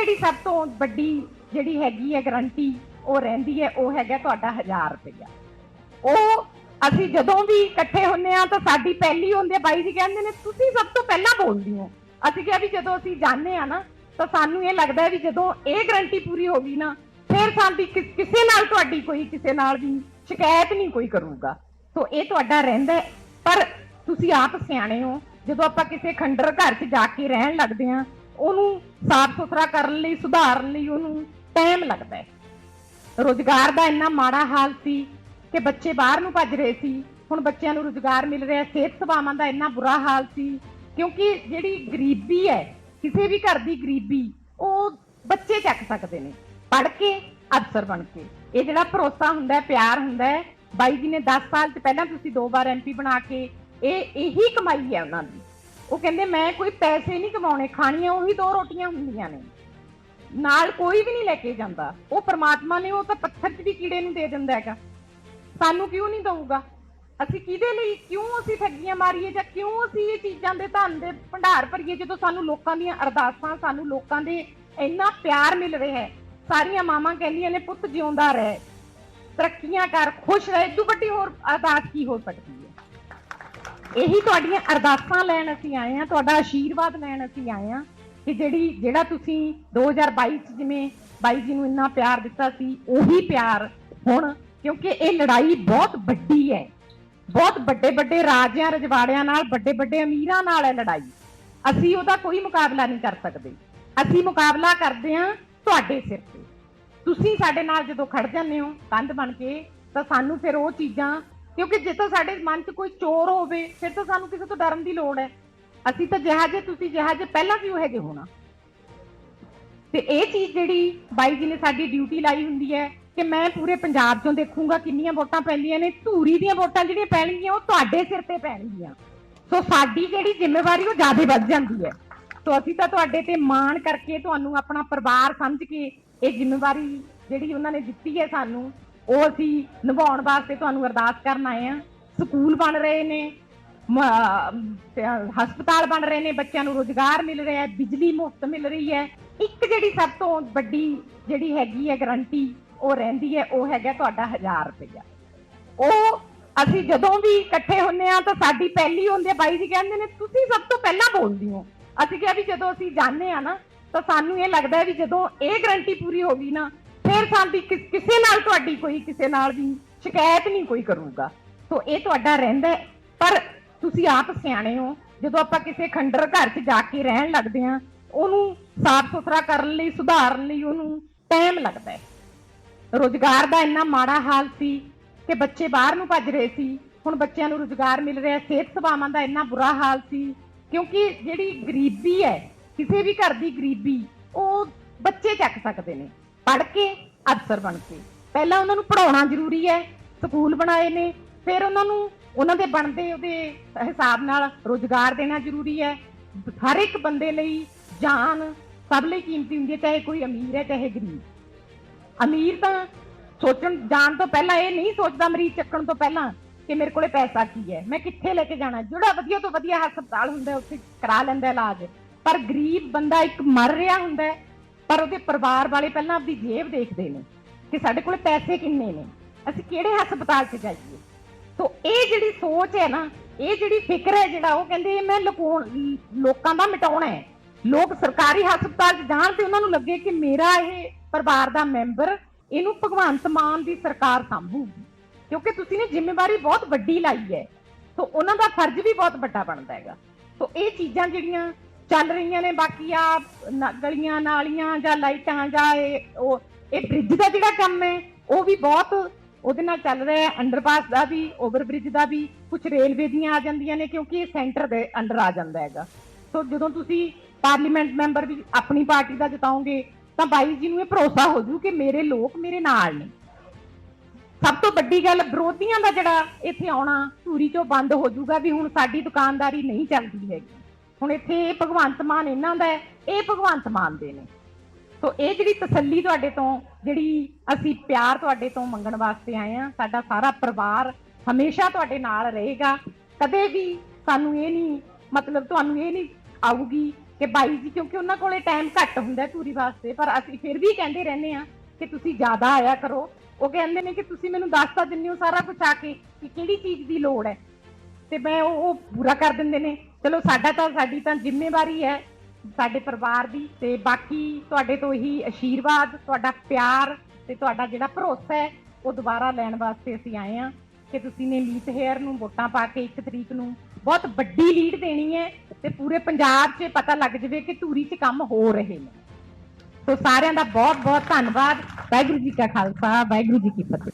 ਜਿਹੜੀ ਸਭ ਤੋਂ ਵੱਡੀ ਜਿਹੜੀ ਹੈਗੀ ਹੈ ਗਰੰਟੀ ਉਹ ਰਹਿੰਦੀ ਹੈ, ਉਹ ਹੈਗਾ ਤੁਹਾਡਾ 1000 ਰੁਪਇਆ। ਉਹ ਅਸੀਂ ਜਦੋਂ ਵੀ ਇਕੱਠੇ ਹੁੰਨੇ ਆ ਤਾਂ ਸਾਡੀ ਪਹਿਲੀ ਹੁੰਦੀ ਹੈ ਬਾਈ ਜੀ ਕਹਿੰਦੇ ਨੇ, ਤੁਸੀਂ ਸਭ ਤੋਂ ਪਹਿਲਾਂ ਬੋਲਦੀ ਹੋ। ਅਸੀਂ ਕਿਹਾ ਵੀ ਜਦੋਂ ਅਸੀਂ ਜਾਣਦੇ ਆ ਨਾ, ਤਾਂ ਸਾਨੂੰ ਇਹ ਲੱਗਦਾ ਵੀ ਜਦੋਂ ਇਹ ਗਰੰਟੀ ਪੂਰੀ ਹੋ ਗਈ ਨਾ, ਫਿਰ ਸਾਡੀ ਕਿਸੇ ਨਾਲ ਤੁਹਾਡੀ ਕੋਈ ਕਿਸੇ ਨਾਲ ਵੀ ਸ਼ਿਕਾਇਤ ਨਹੀਂ ਕੋਈ ਕਰੂਗਾ। ਸੋ ਇਹ ਤੁਹਾਡਾ ਰਹਿੰਦਾ ਪਰ ਤੁਸੀਂ ਆਪ ਸਿਆਣੇ ਹੋ। ਜਦੋਂ ਆਪਾਂ ਕਿਸੇ ਖੰਡਰ ਘਰ 'ਚ ਜਾ ਕੇ ਰਹਿਣ ਲੱਗਦੇ ਆ ਉਹਨੂੰ ਸਾਫ਼ ਸੁਥਰਾ ਕਰਨ ਲਈ, ਸੁਧਾਰਨ ਲਈ ਉਹਨੂੰ ਟਾਈਮ ਲੱਗਦਾ ਹੈ। ਰੋਜ਼ਗਾਰ ਦਾ ਇੰਨਾ ਮਾੜਾ ਹਾਲ ਸੀ ਕਿ ਬੱਚੇ ਬਾਹਰ ਨੂੰ ਭੱਜ ਰਹੇ ਸੀ। ਹੁਣ ਬੱਚਿਆਂ ਨੂੰ ਰੋਜ਼ਗਾਰ ਮਿਲ ਰਿਹਾ, ਸਿਹਤ ਸੇਵਾਵਾਂ ਦਾ ਇੰਨਾ ਬੁਰਾ ਹਾਲ ਸੀ। ਕਿਉਂਕਿ ਜਿਹੜੀ ਗਰੀਬੀ ਹੈ, ਕਿਸੇ ਵੀ ਘਰ ਦੀ ਗਰੀਬੀ, ਉਹ ਬੱਚੇ ਚੱਕ ਸਕਦੇ ਨੇ। ਪੜ੍ਹ ਕੇ, ਅਫਸਰ ਬਣ ਕੇ। ਇਹ ਜਿਹੜਾ ਭਰੋਸਾ ਹੁੰਦਾ ਹੈ, ਪਿਆਰ ਹੁੰਦਾ ਹੈ, ਬਾਈ ਜੀ ਨੇ 10 ਸਾਲ ਚ ਪਹਿਲਾਂ ਤੁਸੀਂ ਦੋ ਵਾਰ ਐਮਪੀ ਬਣਾ ਕੇ, ਇਹ ਇਹੀ ਕਮਾਈ ਹੈ ਉਹਨਾਂ ਦੀ। ਉਹ ਕਹਿੰਦੇ, ਮੈਂ ਕੋਈ ਪੈਸੇ ਨਹੀਂ ਕਮਾਉਣੇ, ਖਾਣੀਆਂ ਉਹੀ ਦੋ ਰੋਟੀਆਂ ਹੁੰਦੀਆਂ ਨੇ। ਨਾਲ ਕੋਈ ਵੀ ਨਹੀਂ ਲੈ ਕੇ ਜਾਂਦਾ। ਉਹ ਪ੍ਰਮਾਤਮਾ ਨੇ ਉਹ ਤਾਂ ਪੱਥਰ 'ਚ ਵੀ ਕੀੜੇ ਨੂੰ ਦੇ ਦਿੰਦਾ ਹੈਗਾ। ਸਾਨੂੰ ਕਿਉਂ ਨਹੀਂ ਦਊਗਾ? ਅਸੀਂ ਕਿਹਦੇ ਲਈ, ਕਿਉਂ ਅਸੀਂ ਠੱਗੀਆਂ ਮਾਰੀਏ ਜਾਂ ਕਿਉਂ ਅਸੀਂ ਇਹ ਚੀਜ਼ਾਂ ਦੇ ਧਨ ਦੇ ਭੰਡਾਰ ਭਰੀਏ ਜਦੋਂ ਸਾਨੂੰ ਲੋਕਾਂ ਦੀਆਂ ਅਰਦਾਸਾਂ, ਸਾਨੂੰ ਲੋਕਾਂ ਦੇ ਇੰਨਾ ਪਿਆਰ ਮਿਲ ਰਿਹਾ ਹੈ। ਸਾਰੀਆਂ ਮਾਵਾਂ ਕਹਿੰਦੀਆਂ ਨੇ, ਪੁੱਤ ਜਿਉਂਦਾ ਰਹਿ। ਤਰੱਕੀਆਂ ਕਰ, ਖੁਸ਼ ਰਹਿ। ਇਦੋਂ ਵੱਡੀ ਹੋਰ ਅਰਦਾਸ ਕੀ ਹੋ ਸਕਦੀ ਇਹੀ ਤੁਹਾਡੀਆਂ ਅਰਦਾਸਾਂ ਲੈਣ ਅਸੀਂ ਆਏ ਆ ਤੁਹਾਡਾ ਆਸ਼ੀਰਵਾਦ ਲੈਣ ਅਸੀਂ ਆਏ ਆ ਕਿ ਜਿਹੜੀ, ਜਿਹੜਾ ਤੁਸੀਂ 2022 ਚ ਜਿਵੇਂ ਬਾਈ ਜੀ ਨੂੰ ਇੰਨਾ ਪਿਆਰ ਦਿੱਤਾ ਸੀ, ਉਹੀ ਪਿਆਰ ਹੁਣ, ਕਿਉਂਕਿ ਇਹ ਲੜਾਈ ਬਹੁਤ ਵੱਡੀ ਹੈ। ਬਹੁਤ ਵੱਡੇ ਵੱਡੇ ਰਾਜਿਆਂ ਰਜਵਾੜਿਆਂ ਨਾਲ, ਵੱਡੇ ਵੱਡੇ ਅਮੀਰਾਂ ਨਾਲ ਹੈ ਲੜਾਈ। ਅਸੀਂ ਉਹਦਾ ਕੋਈ ਮੁਕਾਬਲਾ ਨਹੀਂ ਕਰ ਸਕਦੇ। ਅਸੀਂ ਮੁਕਾਬਲਾ ਕਰਦੇ ਹਾਂ ਤੁਹਾਡੇ ਸਿਰ ਤੇ। ਤੁਸੀਂ ਸਾਡੇ ਨਾਲ ਜਦੋਂ ਖੜ ਜਾਂਦੇ ਹੋ, ਕੰਧ ਬਣ ਕੇ, ਤਾਂ ਸਾਨੂੰ ਫਿਰ ਉਹ ਚੀਜ਼ਾਂ ਕਿਉਂਕਿ ਜੇ ਤਾਂ ਸਾਡੇ ਮਨ 'ਚ ਕੋਈ ਚੋਰ ਹੋਵੇ, ਫਿਰ ਤਾਂ ਸਾਨੂੰ ਕਿਸੇ ਤੋਂ ਡਰਨ ਦੀ ਲੋੜ ਹੈ। ਅਸੀਂ ਤਾਂ ਜਿਹਾ ਤੁਸੀਂ ਜਿਹਾ ਪਹਿਲਾਂ ਵੀ ਉਹ ਹੈਗੇ ਹੋਣਾ। ਤੇ ਇਹ ਚੀਜ਼ ਜਿਹੜੀ ਬਾਈ ਜੀ ਨੇ ਸਾਡੀ ਡਿਊਟੀ ਲਾਈ ਹੁੰਦੀ ਹੈ ਕਿ ਮੈਂ ਪੂਰੇ ਪੰਜਾਬ 'ਚੋਂ ਦੇਖੂੰਗਾ ਕਿੰਨੀਆਂ ਵੋਟਾਂ ਪੈਂਦੀਆਂ ਨੇ, ਧੂਰੀ ਦੀਆਂ ਵੋਟਾਂ ਜਿਹੜੀਆਂ ਪੈਣਗੀਆਂ, ਉਹ ਤੁਹਾਡੇ ਸਿਰ ਤੇ ਪੈਣਗੀਆਂ। ਸੋ ਸਾਡੀ ਜਿਹੜੀ ਜ਼ਿੰਮੇਵਾਰੀ ਉਹ ਜ਼ਿਆਦਾ ਵੱਧ ਜਾਂਦੀ ਹੈ। ਸੋ ਅਸੀਂ ਤਾਂ ਤੁਹਾਡੇ ਤੇ ਮਾਣ ਕਰਕੇ ਤੁਹਾਨੂੰ ਆਪਣਾ ਪਰਿਵਾਰ ਸਮਝ ਕੇ ਇਹ ਜ਼ਿੰਮੇਵਾਰੀ ਜਿਹੜੀ ਉਹਨਾਂ ਨੇ ਦਿੱਤੀ ਹੈ ਸਾਨੂੰ ਉਹ ਅਸੀਂ ਨਿਭਾਉਣ ਵਾਸਤੇ ਤੁਹਾਨੂੰ ਅਰਦਾਸ ਕਰਨ ਆਏ ਆ ਸਕੂਲ ਬਣ ਰਹੇ ਨੇ ਹਸਪਤਾਲ ਬਣ ਰਹੇ ਨੇ, ਬੱਚਿਆਂ ਨੂੰ ਰੋਜ਼ਗਾਰ ਮਿਲ ਰਿਹਾ ਹੈ, ਬਿਜਲੀ ਮੁਫਤ ਮਿਲ ਰਹੀ ਹੈ। ਇੱਕ ਜਿਹੜੀ ਸਭ ਤੋਂ ਵੱਡੀ ਜਿਹੜੀ ਹੈਗੀ ਹੈ ਗਰੰਟੀ ਉਹ ਰਹਿੰਦੀ ਹੈ, ਉਹ ਹੈਗਾ ਤੁਹਾਡਾ 1000 ਰੁਪਇਆ। ਉਹ ਅਸੀਂ ਜਦੋਂ ਵੀ ਇਕੱਠੇ ਹੁੰਨੇ ਆ ਤਾਂ ਸਾਡੀ ਪਹਿਲੀ ਹੁੰਦੇ ਹੈ, ਬਾਈ ਜੀ ਕਹਿੰਦੇ ਨੇ, ਤੁਸੀਂ ਸਭ ਤੋਂ ਪਹਿਲਾਂ ਬੋਲਦੀ ਹੋ। ਅਸੀਂ ਕਿਹਾ ਵੀ ਜਦੋਂ ਅਸੀਂ ਜਾਣਦੇ ਆ ਨਾ, ਤਾਂ ਸਾਨੂੰ ਇਹ ਲੱਗਦਾ ਵੀ ਜਦੋਂ ਇਹ ਗਰੰਟੀ ਪੂਰੀ ਹੋ ਗਈ ਨਾ ਫਿਰ ਸਾਡੀ ਕਿਸ- ਕਿਸੇ ਨਾਲ ਤੁਹਾਡੀ ਕੋਈ, ਕਿਸੇ ਨਾਲ ਵੀ ਸ਼ਿਕਾਇਤ ਨਹੀਂ ਕੋਈ ਕਰੂਗਾ। ਸੋ ਇਹ ਤੁਹਾਡਾ ਰਹਿੰਦਾ ਹੈ। ਪਰ ਤੁਸੀਂ ਆਪ ਸਿਆਣੇ ਹੋ। ਜਦੋਂ ਆਪਾਂ ਕਿਸੇ ਖੰਡਰ ਘਰ 'ਚ ਜਾ ਕੇ ਰਹਿਣ ਲੱਗਦੇ ਆ ਉਹਨੂੰ ਸਾਫ਼ ਸੁਥਰਾ ਕਰਨ ਲਈ, ਸੁਧਾਰਨ ਲਈ ਉਹਨੂੰ ਟਾਈਮ ਲੱਗਦਾ ਹੈ। ਰੋਜ਼ਗਾਰ ਦਾ ਇੰਨਾ ਮਾੜਾ ਹਾਲ ਸੀ ਕਿ ਬੱਚੇ ਬਾਹਰ ਨੂੰ ਭੱਜ ਰਹੇ ਸੀ। ਹੁਣ ਬੱਚਿਆਂ ਨੂੰ ਰੋਜ਼ਗਾਰ ਮਿਲ ਰਿਹਾ ਸਿਹਤ ਸੇਵਾਵਾਂ ਦਾ ਇੰਨਾ ਬੁਰਾ ਹਾਲ ਸੀ। ਕਿਉਂਕਿ ਜਿਹੜੀ ਗਰੀਬੀ ਹੈ, ਕਿਸੇ ਵੀ ਘਰ ਦੀ ਗਰੀਬੀ, ਉਹ ਬੱਚੇ ਚੱਕ ਸਕਦੇ ਨੇ। ਪੜ੍ਹ ਕੇ ਅਫਸਰ ਬਣ ਕੇ ਪਹਿਲਾਂ ਉਹਨਾਂ ਨੂੰ ਪੜਾਉਣਾ ਜ਼ਰੂਰੀ ਹੈ, ਸਕੂਲ ਬਣਾਏ ਨੇ, ਫਿਰ ਉਹਨਾਂ ਨੂੰ ਉਹਨਾਂ ਦੇ ਬਣਦੇ ਉਹਦੇ ਹਿਸਾਬ ਨਾਲ ਰੋਜ਼ਗਾਰ ਦੇਣਾ ਜ਼ਰੂਰੀ ਹੈ। ਹਰ ਇੱਕ ਬੰਦੇ ਲਈ ਜਾਨ ਸਭ ਲਈ ਕੀਮਤੀ ਹੁੰਦੀ ਹੈ, ਚਾਹੇ ਕੋਈ ਅਮੀਰ ਹੈ, ਚਾਹੇ ਗਰੀਬ। ਅਮੀਰ ਤਾਂ ਸੋਚਣ, ਜਾਣ ਤੋਂ ਪਹਿਲਾਂ ਇਹ ਨਹੀਂ ਸੋਚਦਾ ਮਰੀਜ਼ ਚੱਕਣ ਤੋਂ ਪਹਿਲਾਂ ਕਿ ਮੇਰੇ ਕੋਲੇ ਪੈਸਾ ਕੀ ਹੈ, ਮੈਂ ਕਿੱਥੇ ਲੈ ਕੇ ਜਾਣਾ ਜਿਹੜਾ ਵਧੀਆ ਤੋਂ ਵਧੀਆ ਹਸਪਤਾਲ ਹੁੰਦਾ ਉੱਥੇ ਕਰਾ ਲੈਂਦਾ ਇਲਾਜ। ਪਰ ਗਰੀਬ ਬੰਦਾ ਇੱਕ ਮਰ ਰਿਹਾ ਹੁੰਦਾ ਪਰ ਉਹਦੇ ਪਰਿਵਾਰ ਵਾਲੇ ਪਹਿਲਾਂ ਆਪਦੀ ਜੇਬ ਦੇਖਦੇ ਨੇ ਕਿ ਸਾਡੇ ਕੋਲ ਪੈਸੇ ਕਿੰਨੇ ਨੇ। ਅਸੀਂ ਕਿਹੜੇ ਹਸਪਤਾਲ 'ਚ ਜਾਈਏ? ਸੋ ਇਹ ਜਿਹੜੀ ਸੋਚ ਹੈ ਨਾ, ਇਹ ਜਿਹੜੀ ਫਿਕਰ ਹੈ ਜਿਹੜਾ, ਉਹ ਕਹਿੰਦੇ ਮੈਂ ਲੁਕਾਉਣ, ਲੋਕਾਂ ਦਾ ਮਿਟਾਉਣਾ ਹੈ। ਲੋਕ ਸਰਕਾਰੀ ਹਸਪਤਾਲ 'ਚ ਜਾਣ ਤੇ ਉਹਨਾਂ ਨੂੰ ਲੱਗੇ ਕਿ ਮੇਰਾ ਇਹ ਪਰਿਵਾਰ ਦਾ ਮੈਂਬਰ, ਇਹਨੂੰ ਭਗਵੰਤ ਮਾਨ ਦੀ ਸਰਕਾਰ ਸੰਭੂਗੀ। ਕਿਉਂਕਿ ਤੁਸੀਂ ਨੇ ਜ਼ਿੰਮੇਵਾਰੀ ਬਹੁਤ ਵੱਡੀ ਲਾਈ ਹੈ। ਸੋ ਉਹਨਾਂ ਦਾ ਫਰਜ਼ ਵੀ ਬਹੁਤ ਵੱਡਾ ਬਣਦਾ ਹੈਗਾ। ਸੋ ਇਹ ਚੀਜ਼ਾਂ ਜਿਹੜੀਆਂ ਚੱਲ ਰਹੀਆਂ ਨੇ ਬਾਕੀ ਆ ਗਲੀਆਂ ਨਾਲੀਆਂ ਜਾਂ ਲਾਈਟਾਂ ਜਾਂ ਇਹ, ਉਹ, ਇਹ ਬ੍ਰਿਜ ਦਾ ਜਿਹੜਾ ਕੰਮ ਹੈ, ਉਹ ਵੀ ਬਹੁਤ ਉਹਦੇ ਨਾਲ ਚੱਲ ਰਿਹਾ ਹੈ ਅੰਡਰਪਾਸ ਦਾ ਵੀ ਓਵਰਬ੍ਰਿਜ ਦਾ ਵੀ ਕੁਝ ਰੇਲਵੇ ਦੀਆਂ ਆ ਜਾਂਦੀਆਂ ਨੇ ਕਿਉਂਕਿ ਇਹ ਸੈਂਟਰ ਦੇ ਅੰਡਰ ਆ ਜਾਂਦਾ ਹੈਗਾ। ਸੋ ਜਦੋਂ ਤੁਸੀਂ ਪਾਰਲੀਮੈਂਟ ਮੈਂਬਰ ਵੀ ਆਪਣੀ ਪਾਰਟੀ ਦਾ ਜਿਤਾਓਗੇ, ਤਾਂ ਬਾਈ ਜੀ ਨੂੰ ਇਹ ਭਰੋਸਾ ਹੋ ਜੂ ਕਿ ਮੇਰੇ ਲੋਕ ਮੇਰੇ ਨਾਲ ਨੇ। ਸਭ ਤੋਂ ਵੱਡੀ ਗੱਲ ਵਿਰੋਧੀਆਂ ਦਾ ਜਿਹੜਾ ਇੱਥੇ ਆਉਣਾ, ਧੂਰੀ ਚੋਂ ਬੰਦ ਹੋ ਜਾਊਗਾ ਵੀ ਹੁਣ ਸਾਡੀ ਦੁਕਾਨਦਾਰੀ ਨਹੀਂ ਚੱਲਦੀ ਹੈਗੀ। ਹੁਣ ਇੱਥੇ ਇਹ ਭਗਵੰਤ ਮਾਨ ਇਹਨਾਂ ਦਾ ਇਹ ਭਗਵੰਤ ਮਾਨ ਦੇ ਨੇ। ਸੋ ਇਹ ਜਿਹੜੀ ਤਸੱਲੀ ਤੁਹਾਡੇ ਤੋਂ, ਜਿਹੜੀ ਅਸੀਂ ਪਿਆਰ ਤੁਹਾਡੇ ਤੋਂ ਮੰਗਣ ਵਾਸਤੇ ਆਏ ਆ ਸਾਡਾ ਸਾਰਾ ਪਰਿਵਾਰ ਹਮੇਸ਼ਾ ਤੁਹਾਡੇ ਨਾਲ ਰਹੇਗਾ। ਕਦੇ ਵੀ ਸਾਨੂੰ ਇਹ ਨਹੀਂ, ਮਤਲਬ ਤੁਹਾਨੂੰ ਇਹ ਨਹੀਂ ਆਊਗੀ ਕਿ ਬਾਈ ਜੀ, ਕਿਉਂਕਿ ਉਹਨਾਂ ਕੋਲੇ ਟਾਈਮ ਘੱਟ ਹੁੰਦਾ ਹੈ ਧੂਰੀ ਵਾਸਤੇ, ਪਰ ਅਸੀਂ ਫਿਰ ਵੀ ਕਹਿੰਦੇ ਰਹਿੰਦੇ ਆ ਕਿ ਤੁਸੀਂ ਜ਼ਿਆਦਾ ਆਇਆ ਕਰੋ। ਉਹ ਕਹਿੰਦੇ ਨੇ ਕਿ ਤੁਸੀਂ ਮੈਨੂੰ ਦੱਸ ਤਾਂ ਦਿੰਦੇ ਹੋ ਸਾਰਾ ਕੁਝ ਆ ਕੇ ਕਿ ਕਿਹੜੀ ਚੀਜ਼ ਦੀ ਲੋੜ ਹੈ। ਤੇ ਮੈਂ ਉਹ ਉਹ ਪੂਰਾ ਕਰ ਦਿੰਦੇ ਨੇ। ਚਲੋ, ਸਾਡਾ ਤਾਂ ਸਾਡੀ ਤਾਂ ਜ਼ਿੰਮੇਵਾਰੀ ਹੈ ਸਾਡੇ ਪਰਿਵਾਰ ਦੀ ਤੇ ਬਾਕੀ ਤੁਹਾਡੇ ਤੋਂ ਹੀ ਆਸ਼ੀਰਵਾਦ ਤੁਹਾਡਾ ਪਿਆਰ ਤੇ ਤੁਹਾਡਾ ਜਿਹੜਾ ਭਰੋਸਾ ਹੈ, ਉਹ ਦੁਬਾਰਾ ਲੈਣ ਵਾਸਤੇ ਅਸੀਂ ਆਏ ਆ ਕਿ ਤੁਸੀਂ ਨੇ ਮੀਤ ਹੇਅਰ ਨੂੰ ਵੋਟਾਂ ਪਾ ਕੇ 1 ਤਰੀਕ ਨੂੰ ਬਹੁਤ ਵੱਡੀ ਲੀਡ ਦੇਣੀ ਹੈ ਤੇ ਪੂਰੇ ਪੰਜਾਬ 'ਚ ਪਤਾ ਲੱਗ ਜਾਵੇ ਕਿ ਧੂਰੀ 'ਚ ਕੰਮ ਹੋ ਰਹੇ ਨੇ। ਸੋ ਸਾਰਿਆਂ ਦਾ ਬਹੁਤ ਬਹੁਤ ਧੰਨਵਾਦ। ਵਾਹਿਗੁਰੂ ਜੀ ਕਾ ਖਾਲਸਾ, ਵਾਹਿਗੁਰੂ ਜੀ ਕੀ ਫਤਿਹ।